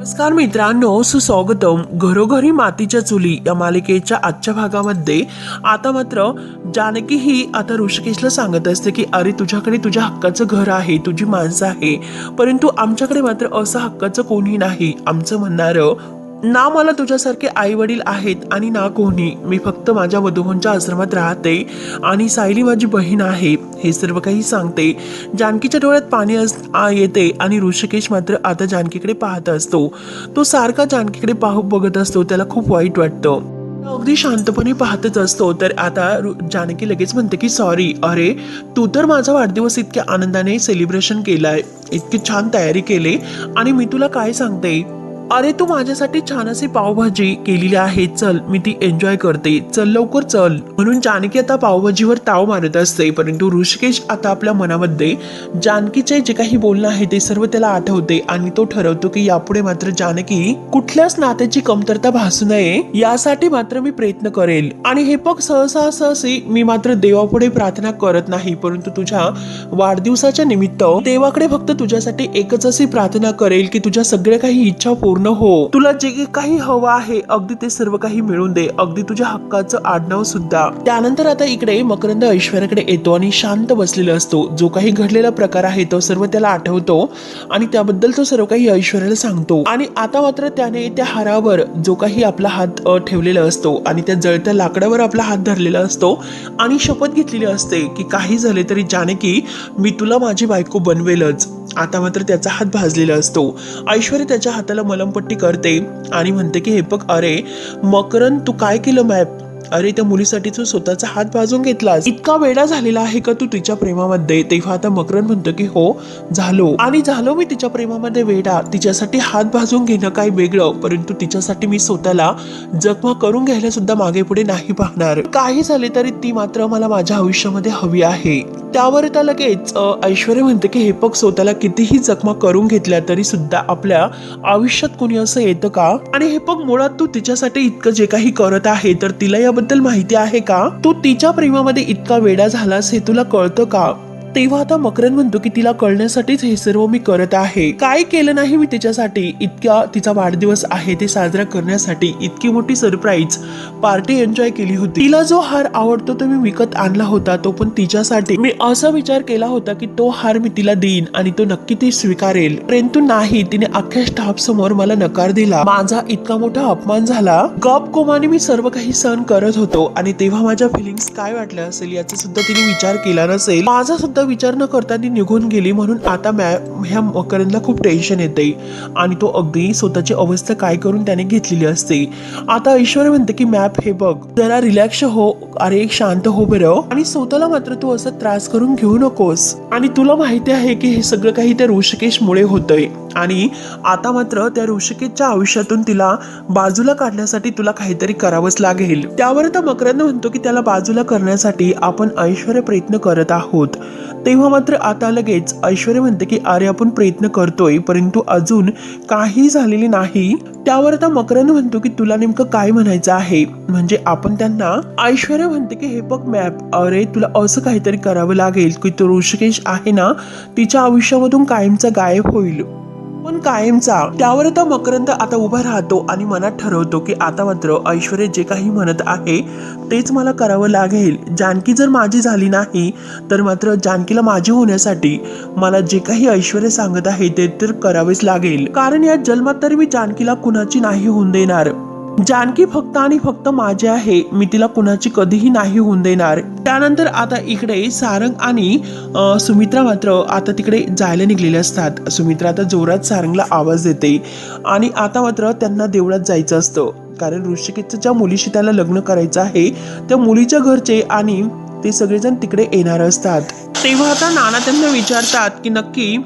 नमस्कार मित्रांनो सुस्वागतम. घरोघरी मातीच्या चुली या मालिकेच्या आजच्या भागामध्ये आता मात्र जानकी ही आता ऋषिकेशला सांगत असते की अरे तुझ्याकडे तुझ्या हक्काचं घर आहे तुझी माणसं आहे. परंतु आमच्याकडे मात्र असं हक्काचं कोणी नाही. आमचं म्हणणारं ना मला तुझ्यासारखे आई वडील आहेत आणि ना कोणी. मी फक्त माझ्या वधूभांच्या आश्रमात राहते आणि सायली माझी बहीण आहे. हे सर्व काही सांगते. जानकीच्या डोळ्यात पाणी अस येते आणि ऋषिकेश मात्र आता जानकीकडे पाहत असतो. तो सारखा जानकीकडे पाहू बघत असतो. त्याला खूप वाईट वाटतं. अगदी शांतपणे पाहतच असतो. तर आता रु- जानकी लगेच म्हणते की सॉरी अरे तू तर माझा वाढदिवस इतक्या आनंदाने सेलिब्रेशन केलाय. इतकी छान तयारी केली. आणि मी तुला काय सांगते? अरे तू माझ्यासाठी छान अशी पावभाजी केलेली आहे चल मी ती एन्जॉय करते. चल लवकर चल. म्हणून जानकी आता पावभाजीवर ताव मारत असते परंतु ऋषिकेश आता आपल्या मनामध्ये जानकीचे जे काही बोलणं आहे ते सर्व त्याला आठवते आणि तो ठरवतो की यापुढे मात्र जानकी कुठल्याच नात्याची कमतरता भासू नये यासाठी मात्र मी प्रयत्न करेल. आणि हे पग सहसा सहसी मी मात्र देवापुढे प्रार्थना करत नाही परंतु तुझ्या वाढदिवसाच्या निमित्त देवाकडे फक्त तुझ्यासाठी एकच अशी प्रार्थना करेल की तुझ्या सगळ्या काही इच्छा पूर्ण हो. तुला जे काही हवं आहे अगदी ते सर्व काही मिळून दे. अगदी तुझ्या हक्काचं आडनाव सुद्धा. त्यानंतर आता इकडे मकरंद ऐश्वर्याकडे येतो आणि शांत बसलेला असतो. जो काही घडलेला प्रकार आहे तो सर्व त्याला आठवतो आणि त्याबद्दल तो सर्व काही ऐश्वर्याला सांगतो. आणि आता मात्र त्याने त्या हारावर जो काही आपला हात ठेवलेला असतो आणि त्या जळत्या लाकडावर आपला हात धरलेला असतो आणि शपथ घेतलेली असते की काही झाले तरी जानकी मी तुला माझी बायको बनवेलच. आता मात्र त्याचा हात भाजलेला असतो. ऐश्वर्या त्याच्या हाताला पट्टी करते आणि म्हणते की हे बघ अरे मकरन तू काय केलं मॅप? अरे त्या मुलीसाठी तू स्वतःचा हात भाजून घेतलास. इतका वेडा झालेला आहे का तू तिच्या प्रेमामध्ये? तेव्हा आता मकरन म्हणतो की हो झालो. आणि झालो मी तिच्या प्रेमामध्ये वेडा. तिच्यासाठी हात भाजून घेणं काही वेगळं? परंतु तिच्यासाठी मी स्वतःला जखमा करून घ्यायला सुद्धा मागे पुढे नाही पाहणार. काही झाले तरी ती मात्र मला माझ्या आयुष्यामध्ये हवी आहे. त्यावर त्या लगेच ऐश्वर्य ऐश्वर्या म्हणते की हे पग स्वतःला कितीही जखमा करून घेतल्या तरी सुद्धा आपल्या आयुष्यात कोणी असं येतं का? आणि हे पग मुळात तू तिच्यासाठी इतकं जे काही करत आहे तर तिला तिच्याबद्दल माहिती आहे का? तू तिच्या प्रेमामध्ये इतका वेडा झालास हे तुला कळतं का? तेव्हा आता मकरन म्हणतो की तिला कळण्यासाठीच हे सर्व मी करत आहे. काय केलं नाही मी तिच्यासाठी? इतक्या तिचा वाढदिवस आहे ते साजरा करण्यासाठी इतकी मोठी सरप्राईज पार्टी एन्जॉय केली होती. तिला जो हार आवडतो तो मी विकत आणला होता तो पण तिच्यासाठी. मी असा विचार केला होता की तो हार मी तिला देईन आणि तो नक्की ती स्वीकारेल. परंतु नाही तिने अख्ख्या स्टाफ समोर मला नकार दिला. माझा इतका मोठा अपमान झाला. गप कोमाने मी सर्व काही सहन करत होतो आणि तेव्हा माझ्या फिलिंग्स काय वाटल्या असेल याचा सुद्धा तिने विचार केला नसेल. माझा सुद्धा विचार न करता ती निघून गेली म्हणून आता मॅ ह्या मकरंदला खूप टेन्शन येते आणि तो अगदी स्वतःची अवस्था काय करून त्याने घेतलेली असते. आता ईश्वर म्हणते की मॅप हे बघ. जरा रिलॅक्स हो. अरे शांत हो बरं. आणि स्वतःला मात्र तू असं त्रास करून घेऊ नकोस. आणि तुला माहिती आहे की हे सगळं काही त्या ऋषिकेशमुळे होतंय. आणि आता मात्र त्या ऋषिकेशच्या आयुष्यातून तिला बाजूला काढण्यासाठी तुला काहीतरी करावंच लागेल. त्यावर आता मकरंद म्हणतो की त्याला बाजूला करण्यासाठी आपण ऐश्वर्य प्रयत्न करत आहोत. तेव्हा मात्र आता लगेच ऐश्वर्य म्हणते की अरे आपण प्रयत्न करतोय परंतु अजून काही झालेले नाही. त्यावर आता मकरंद म्हणतो की तुला नेमकं काय म्हणायचं आहे? म्हणजे आपण त्यांना ऐश्वर्या म्हणते की हे बघ मॅप अरे तुला असं काहीतरी करावं लागेल की तो ऋषिकेश आहे ना तिच्या आयुष्यामधून कायमचा गायब होईल. पण कायमचा. त्यावर आता मकरंद आता उभा राहतो आणि मनात ठरवतो की आता मात्र ऐश्वर्या जे काही म्हणत आहे तेच मला करावं लागेल. जानकी जर माझी झाली नाही तर मात्र जानकीला माझी होण्यासाठी मला जे काही ऐश्वर्या सांगत आहे ते तर करावेच लागेल. कारण या जन्मात तर मी जानकीला कुणाची नाही होऊन देणार. जानकी फक्त आणि फक्त माझे आहे. मी तिला कुणाची कधीही नाही होऊन देणार. त्यानंतर आता इकडे सारंग आणि सुमित्रा मात्र आता तिकडे जायला निघलेले असतात. सुमित्रा आता जोरात सारंगला आवाज देते. आणि आता मात्र त्यांना देवळात जायचं असतं. कारण ऋषिकेतचं ज्या मुलीशी त्याला लग्न करायचं आहे त्या मुलीच्या घरचे आणि ते सगळेजण तिकडे येणार असतात. तेव्हा आता नाना त्यांना विचारतात की नक्की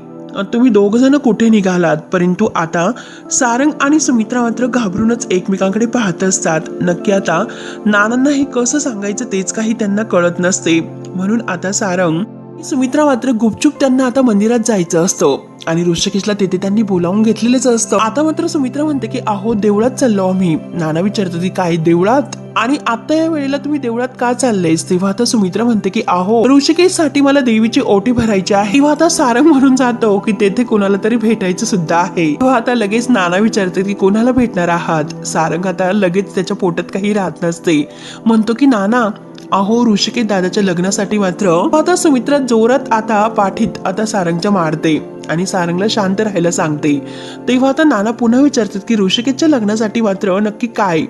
तुम्ही दोघंजणं कुठे निघालात? परंतु आता सारंग आणि सुमित्रा मात्र घाबरूनच एकमेकांकडे पाहत असतात. नक्की आता नानांना हे कसं सांगायचं तेच काही त्यांना कळत नसते. म्हणून आता सारंग सुमित्रा मात्र गुपचूप त्यांना आता मंदिरात जायचं असतं. आणि ऋषिकेशला तेथे त्यांनी बोलावून घेतलेलंच असतं. आता मात्र सुमित्रा म्हणते की अहो देवळात चाललो आम्ही. नाना विचारतो की काय देवळात? आणि आता या वेळेला तुम्ही देवळात का चाललेस? तेव्हा आता सुमित्रा म्हणते की अहो ऋषिकेशसाठी मला देवीची ओटी भरायची आहे. तेव्हा आता सारंग म्हणून जातो की तेथे कोणाला तरी भेटायचं सुद्धा आहे. तेव्हा आता लगेच नाना विचारते की कोणाला भेटणार आहात? सारंग आता लगेच त्याच्या पोटात काही राहत नसते. म्हणतो की नाना अहो ऋषिकेश दादाच्या लग्नासाठी मात्र. आता सुमित्रा जोरात आता पाठीत आता सारंगच्या मारते. आणि सारंगला शांत राहायला सांगते. तेव्हा आता नाना पुन्हा विचारतात की ऋषिकेशच्या लग्नासाठी मात्र नक्की काय?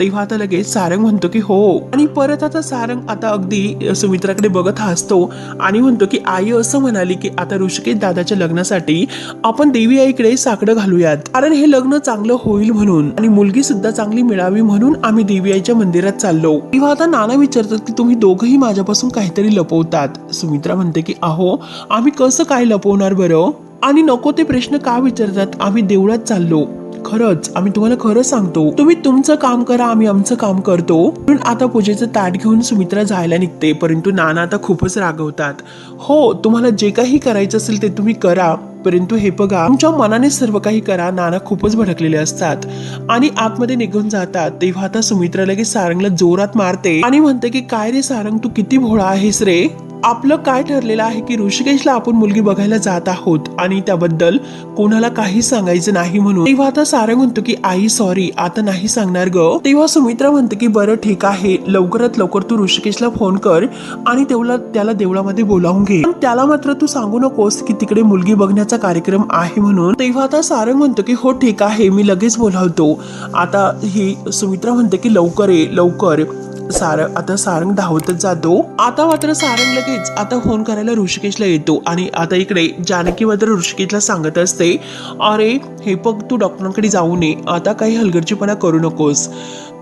तेव्हा आता लगेच सारंग म्हणतो की हो. आणि परत आता सारंग आता अगदी सुमित्राकडे बघत हसतो आणि म्हणतो की आई असं म्हणाली की आता ऋषिकेश दादाच्या लग्नासाठी आपण देवी आईकडे साकडं घालूयात. कारण हे लग्न चांगलं होईल म्हणून. आणि मुलगी सुद्धा चांगली मिळावी म्हणून आम्ही देवी आईच्या मंदिरात चाललो. तेव्हा आता नाना विचारतात की तुम्ही दोघंही माझ्यापासून काहीतरी लपवतात. सुमित्रा म्हणते की अहो आम्ही कसं काय लपवणार बरं? आणि नको ते प्रश्न का विचारतात? आम्ही देवळात चाललो. खरंच आम्ही तुम्हाला खरं सांगतो. तुम्ही तुमचं काम करा आम्ही आमचं काम करतो. म्हणून आता पूजेचं ताट घेऊन सुमित्रा जायला निघते. परंतु नाना आता खूपच रागवतात. हो तुम्हाला जे काही करायचं असेल ते तुम्ही करा. परंतु हे बघा तुमच्या मनाने सर्व काही करा. नाना खूपच भडकलेले असतात. आणि आतमध्ये निघून जातात. तेव्हा आता सुमित्रा लगेच सारंगला जोरात मारते आणि म्हणते की काय रे सारंग तू किती भोळा आहेस रे? आपलं काय ठरलेलं आहे की ऋषिकेशला आपण मुलगी बघायला जात आहोत आणि त्याबद्दल कोणाला काही सांगायचं नाही म्हणून. तेव्हा आता सारंग म्हणतो की आई सॉरी आता नाही सांगणार ग. तेव्हा सुमित्रा म्हणते की बरं ठीक आहे लवकरात लवकर तू ऋषिकेशला फोन कर आणि तेवढा त्याला देवळामध्ये बोलावून घे. त्याला मात्र तू सांगू नकोस की तिकडे मुलगी बघण्याचा कार्यक्रम आहे म्हणून. तेव्हा आता सारंग म्हणतो की हो ठीक आहे मी लगेच बोलावतो. आता ही सुमित्रा म्हणते की लवकर ये लवकर. सारंग आता सारंग धावतच जातो. आता मात्र सारंग लगेच आता फोन करायला ऋषिकेशला येतो आणि आता इकडे जानकी मात्र ऋषिकेशला सांगत असते अरे हे बघ तू डॉक्टरांकडे जाऊ नये आता काही हलगर्जीपणा करू नकोस.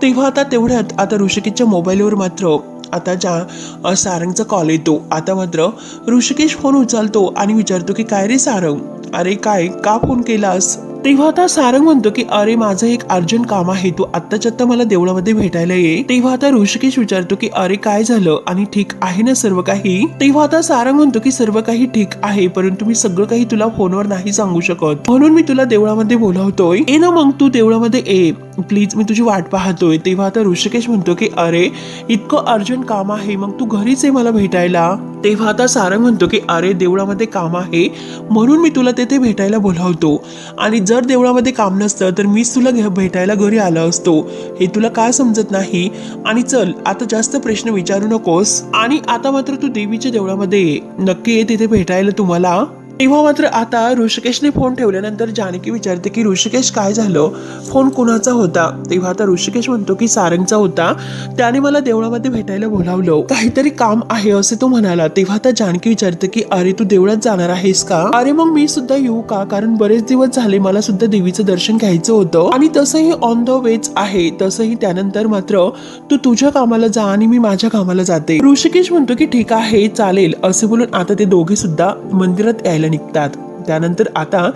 तेव्हा आता तेवढ्यात आता ऋषिकेशच्या मोबाईलवर मात्र आता ज्या सारंगचा कॉल येतो. आता मात्र ऋषिकेश फोन उचलतो आणि विचारतो की काय रे सारंग? अरे काय? का फोन केलास? तेव्हा आता सारंग म्हणतो की अरे माझं एक अर्जंट काम आहे. तू आत्ताच्या आत्ता मला देवळामध्ये भेटायला ये. तेव्हा आता ऋषिकेश विचारतो की अरे काय झालं? आणि ठीक आहे ना सर्व काही? तेव्हा आता सारंग म्हणतो की सर्व काही ठीक आहे परंतु मी सगळं काही तुला फोनवर नाही सांगू शकत. म्हणून मी तुला देवळामध्ये बोलावतोय. ये ना मग तू देवळामध्ये ये. प्लीज मी तुझी वाट पाहतोय. तेव्हा आता ऋषिकेश म्हणतो की अरे इतकं अर्जंट काम आहे. मग तू घरीच आहे मला भेटायला. तेव्हा आता सारंग म्हणतो की अरे देवळामध्ये काम आहे. म्हणून मी तुला तेथे भेटायला बोलावतो. आणि जर देवळामध्ये काम नसतं तर मीच तुला घे- भेटायला घरी आलो असतो. हे तुला काय समजत नाही? आणि चल आता जास्त प्रश्न विचारू नकोस. आणि आता मात्र तू देवीच्या देवळामध्ये ये नक्की ये तिथे भेटायला तुम्हाला तेव्हा मात्र आता ऋषिकेशने फोन ठेवल्यानंतर जानकी विचारते की ऋषिकेश काय झालं? फोन कुणाचा होता? तेव्हा आता ऋषिकेश म्हणतो की सारंगचा होता. त्याने मला देवळामध्ये भेटायला बोलावलं. काहीतरी काम आहे असे तो म्हणाला. तेव्हा आता जानकी विचारते की अरे तू देवळात जाणार आहेस का? अरे मग मी सुद्धा येऊ का? कारण बरेच दिवस झाले मला सुद्धा देवीचं दर्शन घ्यायचं होतं. आणि तसंही ऑन द वेच आहे. तसंही त्यानंतर मात्र तू तुझ्या कामाला जा आणि मी माझ्या कामाला जाते. ऋषिकेश म्हणतो की ठीक आहे चालेल. असे बोलून आता ते दोघे सुद्धा मंदिरात यायला निघतात. त्यानंतर आता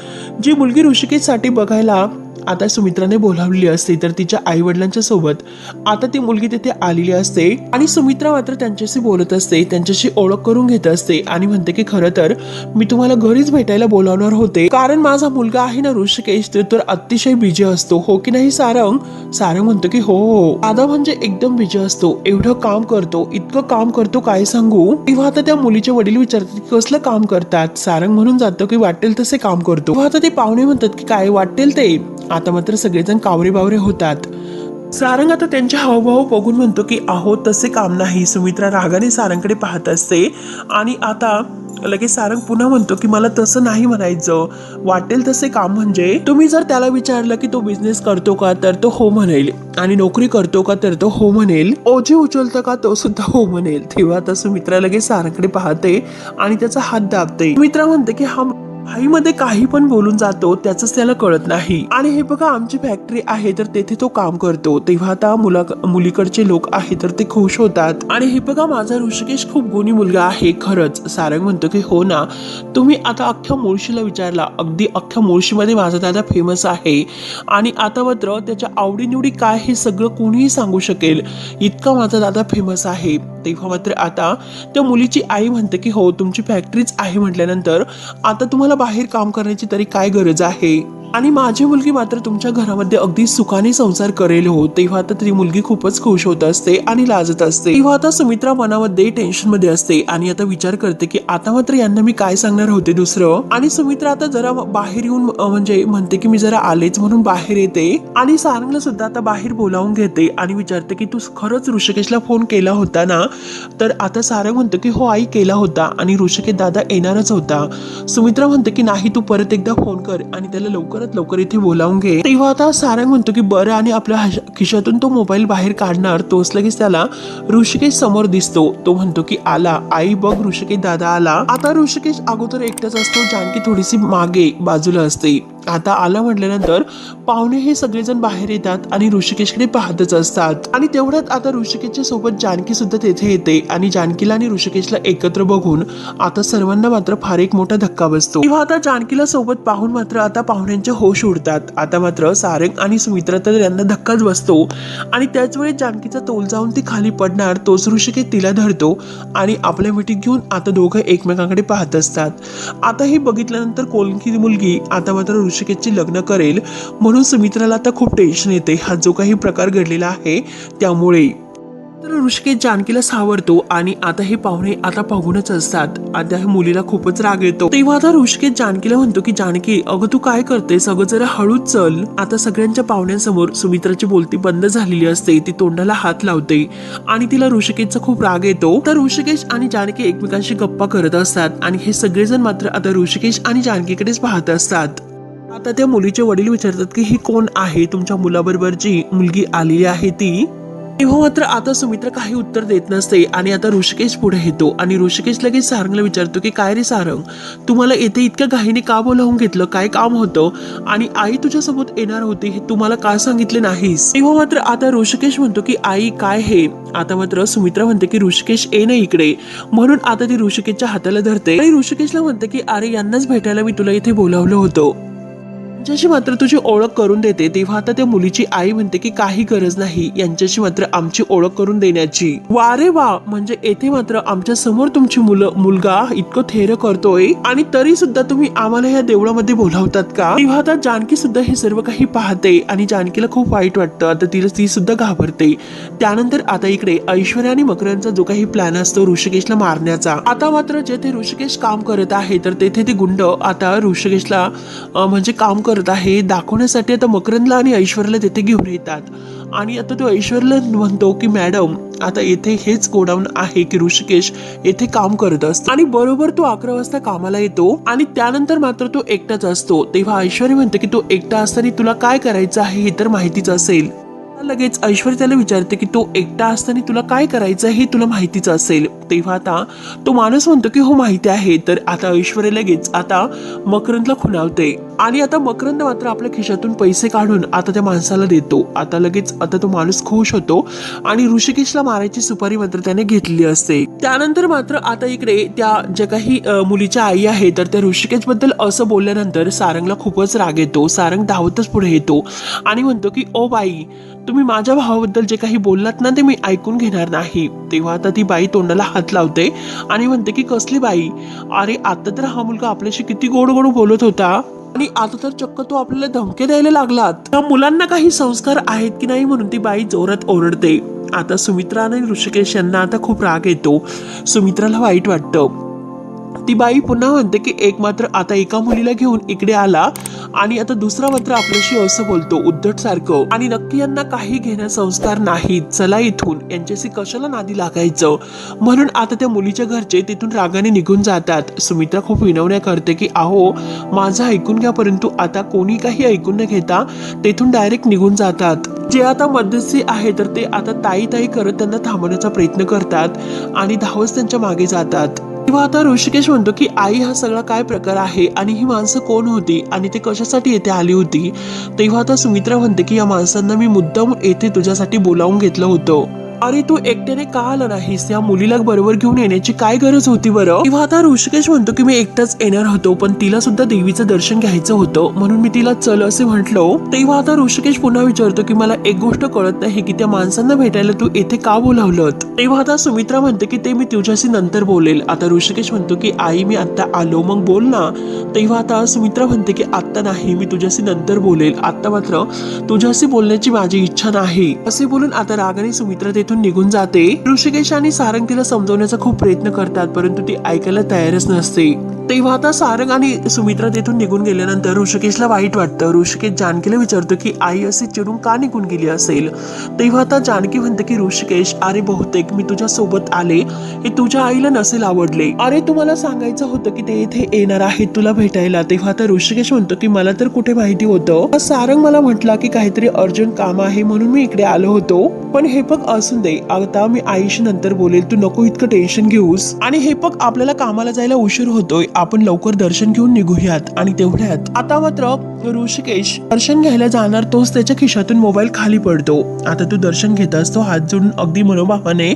जी मुलगी ऋषिकेशसाठी बघायला आता सुमित्राने बोलावलेली असते तर तिच्या आई वडिलांच्या सोबत. आता ती मुलगी तिथे आलेली असते आणि सुमित्रा मात्र त्यांच्याशी बोलत असते त्यांच्याशी ओळख करून घेत असते आणि म्हणते की खरं तर मी तुम्हाला घरीच भेटायला बोलावणार होते. कारण माझा मुलगा आहे ना ऋषिकेश तर अतिशय बिजी असतो. हो की नाही सारंग? सारंग म्हणतो की हो हो. दादा म्हणजे एकदम बिजी असतो एवढं काम करतो इतकं काम करतो काय सांगू? तेव्हा आता त्या मुलीचे वडील विचारतात की कसलं काम करतात? सारंग म्हणून जातो की वाटेल तसे काम करतो. आता ते पाहुणे म्हणतात की काय वाटेल ते? आता मात्र सगळेजण कावरे बावरे होतात. सारंग आता त्यांच्या हावभाव बघून म्हणतो की आहो तसे काम नाही. सुमित्रा रागाने सारंगकडे पाहत असते. आणि आता लगेच सारंग पुन्हा म्हणतो की मला तसं नाही म्हणायचं. वाटेल तसे काम म्हणजे तुम्ही जर त्याला विचारलं की तो बिझनेस करतो का तर तो हो म्हणेल. आणि नोकरी करतो का तर तो हो म्हणेल. ओझे उचलतो का तो सुद्धा हो म्हणेल. तेव्हा तसं सुमित्रा लगेच सारंगकडे पाहते आणि त्याचा हात दाबते. मित्रा म्हणते की हा आईमध्ये काही पण बोलून जातो त्याच त्याला कळत नाही. आणि हे बघा आमची फॅक्टरी आहे तर तेथे तो काम करतो. तेव्हा आता मुला मुलीकडचे लोक आहे तर ते खुश होतात. आणि हे बघा माझा ऋषिकेश खूप गुणी मुलगा आहे खरंच. सारंग म्हणतो की हो ना तुम्ही आता अख्ख्या मुळशीला विचारला. अगदी अख्ख्या मुळशीमध्ये माझा दादा फेमस आहे. आणि आता मात्र त्याच्या आवडीनिवडी काय हे सगळं कोणीही सांगू शकेल. इतका माझा दादा फेमस आहे. तेव्हा मात्र आता त्या मुलीची आई म्हणते की हो तुमची फॅक्टरीच आहे म्हटल्यानंतर आता तुम्हाला बाहेर काम करण्याची तरी काय गरज आहे? आणि माझी मुलगी मात्र तुमच्या घरामध्ये अगदी सुखाने संसार करेल हो. तेव्हा आता ती मुलगी खूपच खुश होत असते आणि लाजत असते. तेव्हा आता सुमित्रा मनामध्ये टेन्शनमध्ये असते आणि आता विचार करते की आता मात्र यांना मी काय सांगणार होते दुसरं? आणि सुमित्रा आता जरा बाहेर येऊन म्हणजे म्हणते की मी जरा आलेच म्हणून बाहेर येते. आणि सारंगला सुद्धा आता बाहेर बोलावून घेते आणि विचारते की तू खरंच ऋषिकेशला फोन केला होता ना? तर आता सारंग म्हणतो की हो आई केला होता आणि ऋषिकेश दादा येणारच होता. सुमित्रा म्हणते की नाही तू परत एकदा फोन कर आणि त्याला लवकर लवकरात लवकर इथे बोलावून घे. तेव्हा आता सारंग म्हणतो की बरं आणि आपल्या खिशातून तो मोबाईल बाहेर काढणार. तोच लगेच त्याला ऋषिकेश समोर दिसतो. तो म्हणतो की आला. आई बघ ऋषिकेश दादा आला. आता ऋषिकेश अगोदर एकटाच असतो. जानकी थोडीशी मागे बाजूला असते. आता आला म्हटल्यानंतर पाहुणे हे सगळेजण बाहेर येतात आणि ऋषिकेशकडे पाहतच असतात. आणि तेवढ्यात आता ऋषिकेशच्या सोबत जानकी सुद्धा तेथे येते आणि जानकीला आणि ऋषिकेशला एकत्र बघून आता सर्वांना मात्र फार एक मोठा धक्का बसतो. किंवा आता जानकीला सोबत पाहून मात्र आता पाहुण्यांचे होश उडतात. आता मात्र सारंग आणि सुमित्रा तर यांना धक्काच बसतो. आणि त्याच वेळी जानकीचा तोल जाऊन ती खाली पडणार तोच ऋषिकेश तिला धरतो आणि आपल्या मिठी घेऊन आता दोघं एकमेकांकडे पाहत असतात. आता हे बघितल्यानंतर कोलकी मुलगी आता मात्र कौशिकेची लग्न करेल. म्हणून सुमित्राला आता खूप टेन्शन येते. हा जो काही प्रकार घडलेला आहे त्यामुळे. तर ऋषिकेश जानकीला सावरतो आणि आता हे पाहुणे आता पाहूनच असतात. आता ह्या मुलीला खूपच राग येतो. तेव्हा आता ऋषिकेश जानकीला म्हणतो की जानकी अगं तू काय करतेस? अगं जरा हळू चल. आता सगळ्यांच्या पाहुण्यांसमोर सुमित्राची बोलती बंद झालेली असते. ती तोंडाला हात लावते आणि तिला ऋषिकेशचा खूप राग येतो. तर ऋषिकेश आणि जानकी एकमेकांशी गप्पा करत असतात आणि हे सगळेजण मात्र आता ऋषिकेश आणि जानकीकडेच पाहत असतात. आता त्या मुलीचे वडील विचारतात की ही कोण आहे? तुमच्या मुलाबरोबर जी मुलगी आलेली आहे ती? तेव्हा मात्र आता सुमित्रा काही उत्तर देत नसते आणि आता ऋषिकेश पुढे येतो. आणि ऋषिकेश लगेच सारंगला विचारतो की काय रे सारंग? तुम्हाला येथे इतक्या घाईने का बोलावून घेतलं? काय काम होतं? आणि आई तुझ्यासोबत येणार होती हे तुम्हाला का सांगितले नाहीस? तेव्हा मात्र आता ऋषिकेश म्हणतो की आई काय हे? आता मात्र सुमित्रा म्हणते की ऋषिकेश ये ना इकडे. म्हणून आता ती ऋषिकेशच्या हाताला धरते. आणि ऋषिकेशला म्हणते की अरे यांनाच भेटायला मी तुला इथे बोलावलं होतं. यांच्याशी मात्र तुझी ओळख करून देते तेव्हा आता त्या मुलीची आई म्हणते की काही गरज नाही यांच्याशी मात्र आमची ओळख करून देण्याची. वा रे वा! म्हणजे येथे मात्र आमच्यासमोर तुमची मुलं मुलगा इतकं थेर करतोय आणि तरी सुद्धा तुम्ही आम्हाला या देवळामध्ये बोलावतात का? तेव्हा आता जानकी सुद्धा हे सर्व काही पाहते आणि जानकीला खूप वाईट वाटतं. आता तिला ती सुद्धा घाबरते. त्यानंतर आता इकडे ऐश्वर्या आणि मकरांचा जो काही प्लॅन असतो ऋषिकेशला मारण्याचा. आता मात्र जेथे ऋषिकेश काम करत आहे तर तेथे ते गुंड आता ऋषिकेशला म्हणजे काम करत आहे दाखवण्यासाठी आता मकरंदला आणि ऐश्वर्याला तेथे घेऊन येतात. आणि आता तो ऐश्वर्याला म्हणतो की मॅडम आता येथे हेच गोडाऊन आहे की ऋषिकेश. येथे काम करत असतो. आणि बरोबर तो अकरा वाजता कामाला येतो आणि त्यानंतर मात्र तो एकटाच असतो. तेव्हा ऐश्वर्य म्हणते की तो एकटा असताना तुला काय करायचं आहे हे तर माहितीच असेल. लगेच ऐश्वर्या त्याला विचारते की तो एकटा असताना तुला काय करायचं हे तुला माहितीच असेल. तेव्हा आता तो माणूस म्हणतो की हो माहिती आहे. तर आता ऐश्वर्या लगेच आता मकरंदला खुणावते. आणि आता मकरंद मात्र आपल्या खिशातून पैसे काढून आता त्या माणसाला देतो. आता लगेच आता तो माणूस खुश होतो आणि ऋषिकेशला मारायची सुपारी मात्र त्याने घेतली असते. त्यानंतर मात्र आता इकडे त्या ज्या काही मुलीच्या आई आहे तर त्या ऋषिकेशबद्दल असं बोलल्यानंतर सारंगला खूपच राग येतो. सारंग धावतच पुढे येतो आणि म्हणतो की ओ बाई तुम्ही माझ्या भावाबद्दल जे काही बोललात ना ते मी ऐकून घेणार नाही. तेव्हा आता ती बाई तोंडाला हात लावते आणि म्हणते की कसली बाई? अरे आता तर हा मुलगा आपल्याशी किती गोड गोड बोलत होता. आणि आता तर चक्क तो आपल्याला धमके द्यायला लागलात. त्या मुलांना काही संस्कार आहेत की नाही म्हणून ती बाई जोरात ओरडते. आता सुमित्रा आणि ऋषिकेश यांना आता खूप राग येतो. सुमित्राला वाईट वाटतं. ती बाई पुन्हा म्हणते की एक मात्र आता एका मुलीला घेऊन इकडे आला. आणि आता दुसरा मात्र आपल्याशी असं बोलतो उद्धट सारखं. आणि नक्की यांना काही घेण्या संस्कार नाहीत. चला इथून. यांच्याशी कशाला नादी लागायचं? म्हणून आता त्या मुलीच्या घरचे तिथून रागाने निघून जातात. सुमित्रा खूप विनवण्या करते की आहो माझं ऐकून घ्या परंतु आता कोणी काही ऐकून न घेता तेथून डायरेक्ट निघून जातात. जे आता मध्यस्थी आहे तर ते आता ताई ताई करत त्यांना थांबवण्याचा प्रयत्न करतात आणि धावच त्यांच्या मागे जातात. तेव्हा आता ऋषिकेश म्हणतो की आई हा सगळा काय प्रकार आहे? आणि ही माणसं कोण होती? आणि ते कशासाठी येथे आली होती? तेव्हा आता सुमित्रा म्हणते की या माणसांना मी मुद्दाम येथे तुझ्यासाठी बोलावून घेतलं होतं. अरे तू एकट्याने का आला नाहीस? या मुलीला बरोबर घेऊन येण्याची काय गरज होती बरं? किंवा आता ऋषिकेश म्हणतो की मी एकटाच येणार होतो पण तिला सुद्धा देवीचं दर्शन घ्यायचं होतं. म्हणून मी तिला चल असे म्हटलो. तेव्हा आता ऋषिकेश पुन्हा विचारतो की मला एक गोष्ट कळत नाही की त्या माणसांना भेटायला तू येथे का बोलावलं तेव्हा आता सुमित्रा म्हणते की ते मी तुझ्याशी नंतर बोलेल. आता ऋषिकेश म्हणतो की आई मी आता आलो मग बोल ना. तेव्हा आता सुमित्रा म्हणते की आत्ता नाही मी तुझ्याशी नंतर बोलेल. आता मात्र तुझ्याशी बोलण्याची माझी इच्छा नाही. असे बोलून आता रागाने सुमित्रा तेथून निघून जाते. ऋषिकेश आणि सारंग तिला समजवण्याचा खूप प्रयत्न करतात परंतु ती ऐकायला तयारच नसते. तेव्हा आता सारंग आणि सुमित्रा तेथून निघून गेल्यानंतर ऋषिकेशला वाईट वाटतं. ऋषिकेश जानकीला विचारतो की आई असे चिडून का निघून गेली असेल? तेव्हा आता जानकी म्हणते की ऋषिकेश अरे बहुतेक मी तुझ्या सोबत आले. हे तुझ्या आईला नसेल आवडले. अरे तुम्हाला सांगायचं होतं की ते इथे येणार आहेत तुला भेटायला. तेव्हा आता ऋषिकेश म्हणतो की मला तर कुठे माहिती होतं सारंग मला म्हटला की काहीतरी अर्जंट काम आहे म्हणून मी इकडे आलो होतो. पण हे बघ असून दे आता मी आईशी नंतर बोलेल तू नको इतकं टेन्शन घेऊस. आणि हे पग आपल्याला कामाला जायला उशीर होतोय. आपण लवकर दर्शन घेऊन निघूयात. आणि तेवढ्यात आता मात्र ऋषिकेश दर्शन घ्यायला जाणार तोच त्याच्या खिशातून मोबाईल खाली पडतो. आता तू दर्शन घेत असतो हात जोडून अगदी मनोभावाने.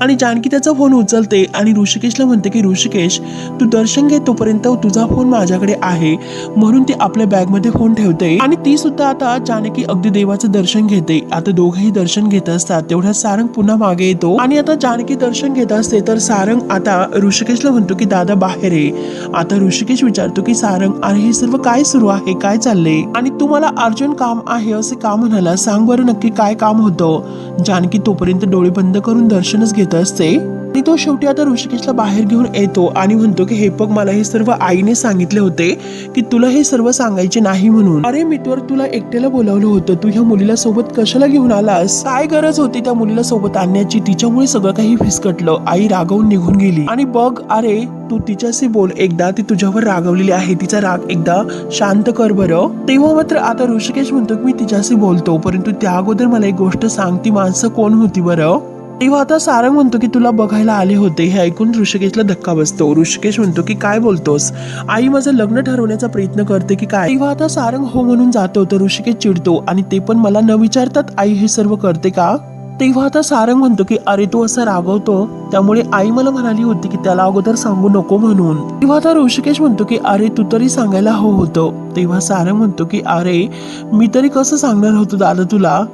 आणि जानकी त्याचा फोन उचलते आणि ऋषिकेशला म्हणते की ऋषिकेश तू दर्शन घे तोपर्यंत तुझा फोन माझ्याकडे आहे. म्हणून ती आपल्या बॅगमध्ये फोन ठेवते. आणि ती सुद्धा आता जानकी अगदी देवाचं दर्शन घेते. आता दोघेही दर्शन घेत असतात. तेवढ्या तेवढ्यात सारंग पुन्हा मागे येतो. आणि आता जानकी दर्शन घेत असते तर सारंग आता ऋषिकेशला म्हणतो की दादा बाहेर आहे आता ऋषिकेश विचारतो की सारंग अरे हे सर्व काय सुरू आहे? काय चाललंय? आणि तुम्हाला अर्जंट काम आहे असे का म्हणाला सांग बरं नक्की काय काम होतं. जानकी तोपर्यंत डोळे बंद करून दर्शनच घेत असते. आणि तो शेवटी आता ऋषिकेशला बाहेर घेऊन येतो आणि म्हणतो की हे बघ मला हे सर्व आईने सांगितले होते की तुला हे सर्व सांगायचे नाही म्हणून. अरे मी तर तुला एकट्याला बोलावलं होतं. तू ह्या मुलीला सोबत कशाला घेऊन आलास? काय गरज होती त्या मुलीला सोबत आणण्याची? तिच्यामुळे सगळं काही फिसकटलं. आई रागवून निघून गेली. आणि बघ अरे तू तिच्याशी बोल. एकदा ती तुझ्यावर रागवलेली आहे. तिचा राग एकदा शांत कर बरं. तेव्हा मात्र आता ऋषिकेश म्हणतो की मी तिच्याशी बोलतो. परंतु त्या अगोदर मला एक गोष्ट सांग. ती माणसं कोण होती बरं? तेव्हा आता सारंग म्हणतो की तुला बघायला आले होते हे ऐकून ऋषिकेशला धक्का बसतो. ऋषिकेश म्हणतो की काय बोलतोस? आई माझं लग्न ठरवण्याचा प्रयत्न करते की काय? तेव्हा आता सारंग हो म्हणून जातो तर ऋषिकेश चिडतो आणि ते पण मला न विचारतात आई हे सर्व करते का? तेव्हा आता सारंग म्हणतो की अरे तू असं रागवतो? त्यामुळे आई मला म्हणाली होती की त्याला अगोदर सांगू नको म्हणून. तेव्हा आता ऋषिकेश म्हणतो की अरे तू तरी सांगायला हो होतं. तेव्हा सारंग म्हणतो की अरे मी तरी कसं सांगणार होतो दादा तुला?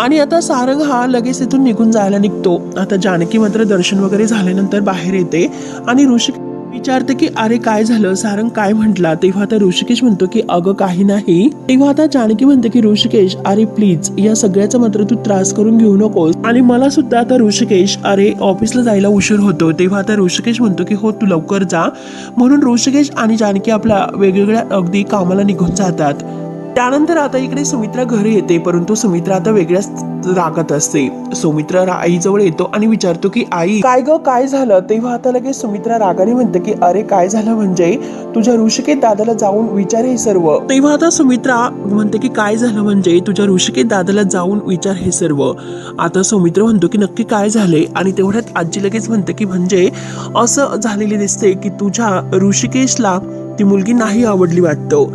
आणि आता सारंग हा लगेच इथून निघून जायला निघतो. आता जानकी मात्र दर्शन वगैरे झाल्यानंतर बाहेर येते आणि ऋषिक विचारते की अरे काय झालं? सारंग काय म्हटला? तेव्हा आता ऋषिकेश म्हणतो की अगं काही नाही. तेव्हा आता जानकी म्हणते की ऋषिकेश अरे प्लीज या सगळ्याचा मात्र तू त्रास करून घेऊ नकोस. आणि मला सुद्धा आता ऋषिकेश अरे ऑफिसला जायला उशीर होतो. तेव्हा आता ऋषिकेश म्हणतो की हो तू लवकर जा. म्हणून ऋषिकेश आणि जानकी आपल्या वेगवेगळ्या अगदी कामाला निघून जातात. त्यानंतर आता इकडे सुमित्रा घरी येते परंतु सुमित्रा आता वेगळ्याच रागात असते. सुमित्रा आईजवळ येतो आणि विचारतो की आई काय ग काय झालं? तेव्हा आता लगेच सुमित्रा रागाने म्हणते की अरे काय झालं म्हणजे? तुझ्या ऋषिकेत दादाला जाऊन विचार हे सर्व. तेव्हा आता सुमित्रा म्हणते की काय झालं म्हणजे? तुझ्या ऋषिकेत दादाला जाऊन विचार हे सर्व. आता सुमित्र म्हणतो की नक्की काय झाले? आणि तेवढ्यात आजी लगेच म्हणते की म्हणजे असं झालेले दिसते की तुझ्या ऋषिकेशला ती मुलगी नाही आवडली वाटतं.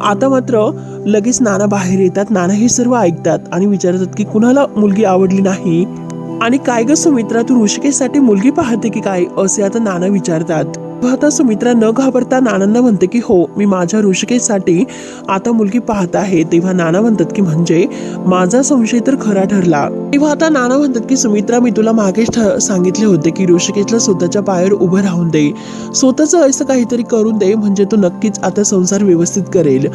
आता मात्र लगेच नाना बाहेर येतात. नाना हे सर्व ऐकतात आणि विचारतात की कुणाला मुलगी आवडली नाही? आणि काय ग सुमित्रा तू ऋषिकेशसाठी मुलगी पाहते की काय? असे आता नाना विचारतात. पाहता आता सुमित्रा न घाबरता नानांना म्हणते की हो मी माझ्या ऋषिकेशसाठी आता मुलगी पाहत आहे. तेव्हा नाना म्हणतात की म्हणजे माझा संशय तर खरा ठरला. तेव्हा आता नाना म्हणतात की सुमित्रा मी तुला मागेच ठ- सांगितले होते की ऋषिकेशला स्वतःच्या पायावर उभं राहून दे. स्वतःच असं काहीतरी करून दे म्हणजे तो नक्कीच आता संसार व्यवस्थित करेल.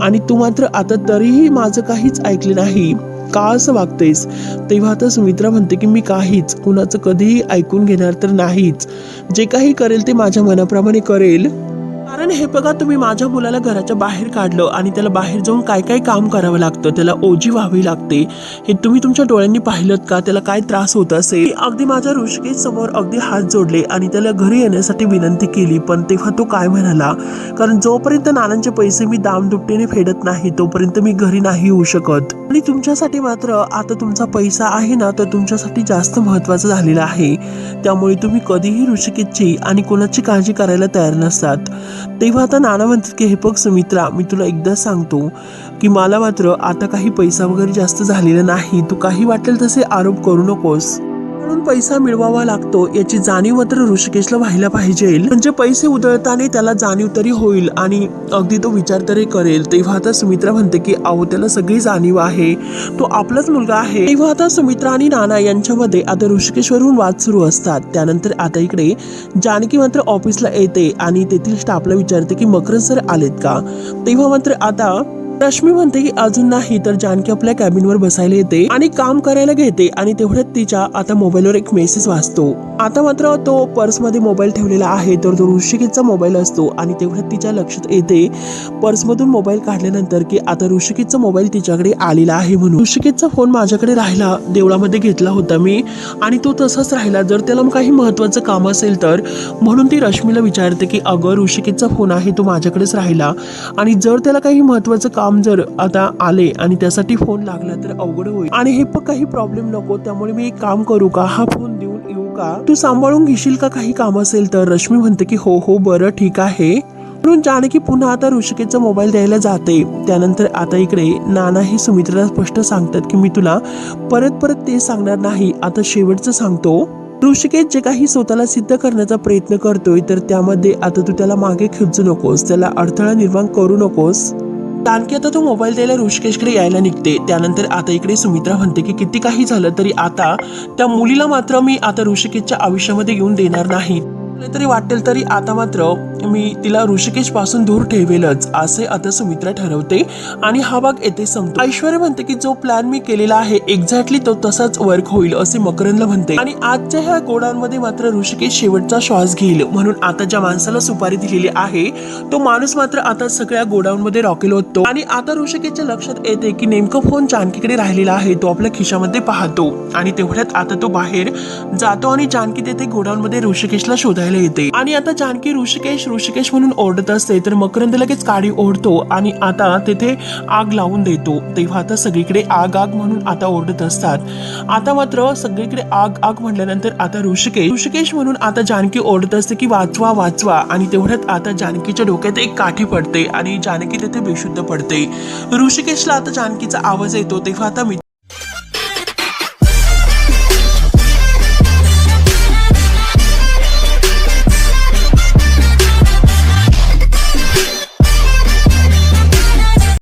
आणि तू मात्र आता तरीही माझं काहीच ऐकले नाही. का असं वागतेस तेव्हा तर सुमित्रा म्हणते की मी काहीच कुणाचं कधीही ऐकून घेणार तर नाहीच. जे काही करेल ते माझ्या मनाप्रमाणे करेल. कारण हे बघा तुम्ही माझ्या मुलाला घराच्या बाहेर काढलं आणि त्याला बाहेर जाऊन काय काय काम करावं लागतं त्याला ओझी व्हावी लागते. हे तुम्ही तुमच्या डोळ्यांनी पाहिलं का? त्याला काय त्रास होत असेल? अगदी माझ्या ऋषिकेश समोर अगदी हात जोडले आणि त्याला घरी येण्यासाठी विनंती केली पण तेव्हा तो काय म्हणाला? कारण जोपर्यंत नानांचे पैसे मी दामदुपटीने फेडत नाही तोपर्यंत मी घरी नाही येऊ शकत. आणि तुमच्यासाठी मात्र आता तुमचा पैसा आहे ना तर तुमच्यासाठी जास्त महत्त्वाचा झालेला आहे. त्यामुळे तुम्ही कधीही ऋषिकेशची आणि कोणाची काळजी करायला तयार नसतात तेव्हा आता नाना म्हणतात की हे बघ सुमित्रा मी तुला एकदा सांगतो की मला मात्र आता काही पैसा वगैरे जास्त झालेला नाही. तू काही वाटेल तसे आरोप करू नकोस. म्हणून पैसा मिळवावा लागतो याची जाणीव मात्र ऋषिकेशला व्हायला पाहिजे. म्हणजे पैसे उधळताना त्याला जाणीव तरी होईल आणि अगदी तो विचार तरी करेल. तेव्हा आता सुमित्रा म्हणते की अहो त्याला सगळी जाणीव आहे. तो आपलाच मुलगा आहे. तेव्हा आता सुमित्रा आणि नाना यांच्यामध्ये आता ऋषिकेशवरून वाद सुरू असतात. त्यानंतर आता इकडे जानकी मात्र ऑफिसला येते आणि तेथील स्टाफला विचारते की मकरन सर आलेत का? तेव्हा मात्र आता रश्मी म्हणते की अजून नाही तर जानकी आपल्या कॅबिनवर बसायला येते आणि काम करायला घेते आणि तेवढ्यात तिच्या आता मोबाईलवर एक मेसेज वाचतो. आता मात्र तो पर्समध्ये मोबाईल ठेवलेला आहे तर तो ऋषिकेशचा मोबाईल असतो आणि तेवढ्यात तिच्या लक्षात येते पर्समधून मोबाईल काढल्यानंतर की आता ऋषिकेशचा मोबाईल तिच्याकडे आलेला आहे म्हणून. ऋषिकेशचा फोन माझ्याकडे राहिला देवळामध्ये घेतला होता मी आणि तो तसाच राहिला. जर त्याला काही महत्वाचं काम असेल तर? म्हणून ती रश्मीला विचारते की अगं ऋषिकेशचा फोन आहे तो माझ्याकडेच राहिला. आणि जर त्याला काही महत्वाचं काम काम जर आता आले आणि त्यासाठी फोन लागला तर अवघड होईल. आणि हे पण काही प्रॉब्लेम नको त्यामुळे मी एक काम करू का? हा फोन देऊन येऊ का? तू सांभाळून घेशील का काही काम असेल तर? रश्मी म्हणते की हो हो बरं ठीक आहे. म्हणून जानकी पुन्हा आता ऋषिकेचा मोबाईल द्यायला जाते. त्यानंतर आता इकडे नाना हे सुमित्राला स्पष्ट सांगतात की मी तुला परत परत ते सांगणार नाही. आता शेवटचं सांगतो. ऋषिकेश जे काही स्वतःला सिद्ध करण्याचा प्रयत्न करतोय तर त्यामध्ये आता तू त्याला मागे खेचू नकोस. त्याला अडथळा निर्माण करू नकोस. दानकी आता तो मोबाईल द्यायला ऋषिकेशकडे यायला निघते. त्यानंतर आता इकडे सुमित्रा म्हणते की किती काही झालं तरी आता त्या मुलीला मात्र मी आता ऋषिकेशच्या आयुष्यामध्ये येऊन देणार नाही. तरी वाटेल तरी आता मात्र मी तिला ऋषिकेशपासून दूर ठेवेलच असे आता सुमित्रा ठरवते आणि हा भाग येथे संपतो. ऐश्वर्या म्हणते की जो प्लॅन मी केलेला आहे एक्झॅक्टली तो तसाच वर्क होईल असे मकरंदला म्हणते. आणि आजच्या ह्या गोडांमध्ये मात्र ऋषिकेश शेवटचा श्वास घेईल. म्हणून आता ज्या माणसाला सुपारी दिलेली आहे तो माणूस मात्र आता सगळ्या गोडाऊनमध्ये रॉकेल होतो आणि आता ऋषिकेशच्या लक्षात येते की नेमकं फोन जानकीकडे राहिलेला आहे तो आपल्या खिशामध्ये पाहतो. आणि तेवढ्यात आता तो बाहेर जातो आणि जानकी तेथे गोडाऊनमध्ये ऋषिकेशला शोधायला येते. आणि आता जानकी ऋषिकेश ऋषिकेश म्हणून ओरडत असते तर मकरंद लगेच काडी ओढतो आणि आता तेथे आग लावून देतो. तेव्हा आता सगळीकडे आग आग म्हणून आता ओरडत असतात. आता मात्र सगळीकडे आग आग म्हटल्यानंतर आता ऋषिकेश ऋषिकेश म्हणून आता जानकी ओरडत असते की वाचवा वाचवा. आणि तेवढ्यात आता जानकीच्या डोक्यात एक काठी पडते आणि जानकी तेथे बेशुद्ध पडते. ऋषिकेशला आता जानकीचा आवाज येतो तेव्हा आता